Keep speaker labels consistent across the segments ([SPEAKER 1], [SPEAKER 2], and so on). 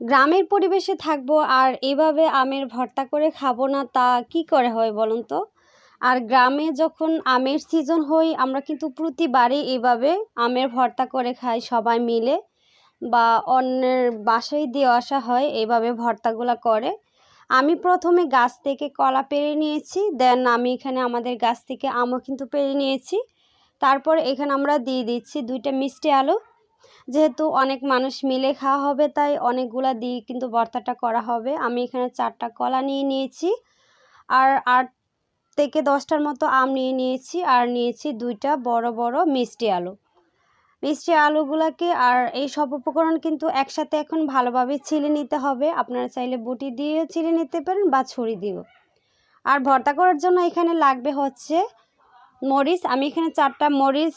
[SPEAKER 1] গ্রামের পরিবেশে থাকব আর এভাবে আমের ভর্তা করে খাব না, তা কি করে হয় বলুন তো? আর গ্রামে যখন আমের সিজন হয়, আমরা কিন্তু প্রতিবারই এভাবে আমের ভর্তা করে খাই সবাই মিলে বা অন্যের বাসায় দিয়ে আসা হয় এইভাবে ভর্তাগুলো করে। আমি প্রথমে গাছ থেকে কলা পেরে নিয়েছি, দেন আমি এখানে আমাদের গাছ থেকে আমও কিন্তু পেরে নিয়েছি। তারপর এখানে আমরা দিয়ে দিচ্ছি দুইটা মিষ্টি আলু যেহেতু অনেক মানুষ মিলে খাওয়া হবে, তাই অনেকগুলা দিয়ে কিন্তু ভর্তাটা করা হবে। আমি এখানে চারটা কলা নিয়ে নিয়েছি আর আট থেকে দশটার মতো আম নিয়ে নিয়েছি আর নিয়েছি দুইটা বড় বড় মিষ্টি আলু। মিষ্টি আলুগুলাকে আর এই সব উপকরণ কিন্তু একসাথে এখন ভালোভাবে ছিলে নিতে হবে। আপনারা চাইলে বুটি দিয়ে ছিলে নিতে পারেন বা ছুরি দিয়েও। আর ভর্তা করার জন্য এখানে লাগবে হচ্ছে মরিচ। আমি এখানে চারটা মরিচ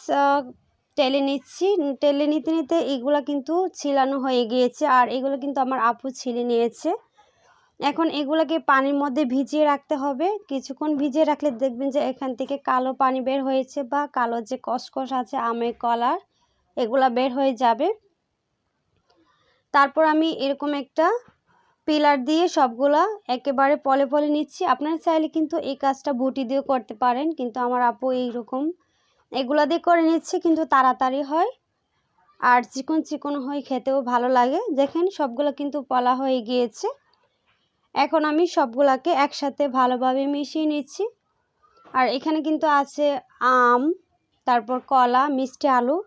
[SPEAKER 1] টেলে নিচ্ছি। টেলে নিতে নিতে এগুলো কিন্তু ছিলানো হয়ে গিয়েছে আর এগুলো কিন্তু আমার আপু ছিলে নিয়েছে। এখন এগুলোকে পানির মধ্যে ভিজিয়ে রাখতে হবে। কিছুক্ষণ ভিজিয়ে রাখলে দেখবেন যে এখান থেকে কালো পানি বের হয়েছে বা কালো যে কসকস আছে আমের কলার, এগুলো বের হয়ে যাবে। তারপর আমি এরকম একটা পিলার দিয়ে সবগুলা একেবারে পলে পলে নিচ্ছি। আপনারা চাইলে কিন্তু এই কাজটা বুটি দিয়েও করতে পারেন, কিন্তু আমার আপু এইরকম এগুলা দিয়ে করে নিচ্ছি, কিন্তু তাড়াতাড়ি হয়। আর চিকন চিকন হয়ে খেতেও ভালো লাগে। দেখেন, সবগুলো কিন্তু পলা হয়ে গিয়েছে। এখন আমি সবগুলাকে একসাথে ভালোভাবে মিশিয়ে নিচ্ছি। আর এখানে কিন্তু আছে আম, তারপর কলা, মিষ্টি আলু।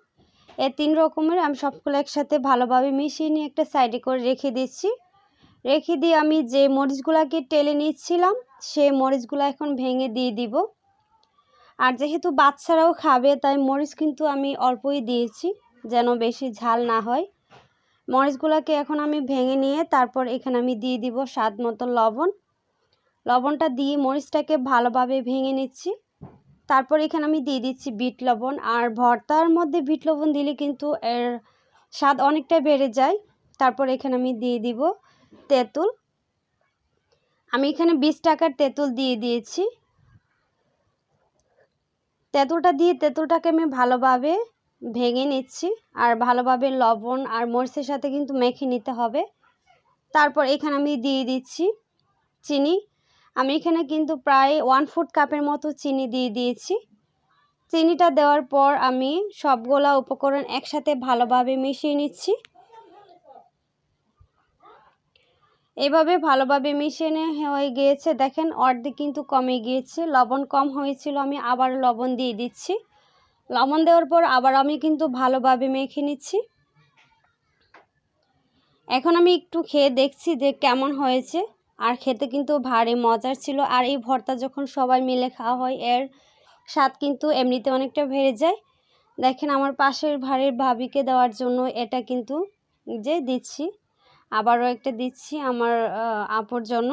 [SPEAKER 1] এ তিন রকমের আমি সবগুলো একসাথে ভালোভাবে মিশিয়ে নিয়ে একটা সাইডে করে রেখে দিচ্ছি। রেখে দিয়ে আমি যে মরিচগুলাকে টেলে নিচ্ছিলাম, সে মরিচগুলো এখন ভেঙে দিয়ে দিব। আর যেহেতু বাচ্চারাও খাবে, তাই মরিচ কিন্তু আমি অল্পই দিয়েছি যেন বেশি ঝাল না হয়। মরিচগুলোকে এখন আমি ভেঙে নিয়ে তারপর এখানে আমি দিয়ে দিব স্বাদ মতো লবণ। লবণটা দিয়ে মরিচটাকে ভালোভাবে ভেঙে নিচ্ছি। তারপর এখানে আমি দিয়ে দিচ্ছি বিট লবণ। আর ভর্তার মধ্যে বিট লবণ দিলে কিন্তু এর স্বাদ অনেকটা বেড়ে যায়। তারপর এখানে আমি দিয়ে দিব তেঁতুল। আমি এখানে বিশ টাকার তেঁতুল দিয়ে দিয়েছি। তেঁতুলটা দিয়ে তেঁতুলটাকে আমি ভালোভাবে ভেঙে নিচ্ছি। আর ভালোভাবে লবণ আর মরিচের সাথে কিন্তু মেখে নিতে হবে। তারপর এখানে আমি দিয়ে দিচ্ছি চিনি। আমি এখানে কিন্তু প্রায় ওয়ান ফুট কাপের মতো চিনি দিয়ে দিয়েছি। চিনিটা দেওয়ার পর আমি সবগুলা উপকরণ একসাথে ভালোভাবে মিশিয়ে নিচ্ছি। এভাবে ভালোভাবে মিশিয়ে হয়ে গিয়েছে। দেখেন, অর্ধেক কিন্তু কমে গিয়েছে। লবণ কম হয়েছিল, আমি আবার লবণ দিয়ে দিচ্ছি। লবণ দেওয়ার পর আবার আমি কিন্তু ভালোভাবে মেখে নিচ্ছি। এখন আমি একটু খেয়ে দেখছি যে কেমন হয়েছে। আর খেতে কিন্তু ভারী মজার ছিল। আর এই ভর্তা যখন সবাই মিলে খাওয়া হয়, এর স্বাদ কিন্তু এমনিতে অনেকটা বেড়ে যায়। দেখেন, আমার পাশের ভাড়ের ভাবিকে দেওয়ার জন্য এটা কিন্তু যে দিচ্ছি। আবারও একটা দিচ্ছি আমার আপুর জন্য।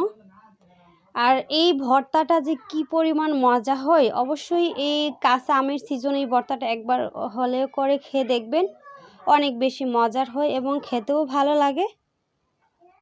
[SPEAKER 1] আর এই ভর্তাটা যে কি পরিমাণ মজা হয়, অবশ্যই এই কাঁচা আমের সিজনে এই ভর্তাটা একবার হলেও করে খেয়ে দেখবেন। অনেক বেশি মজার হয় এবং খেতেও ভালো লাগে।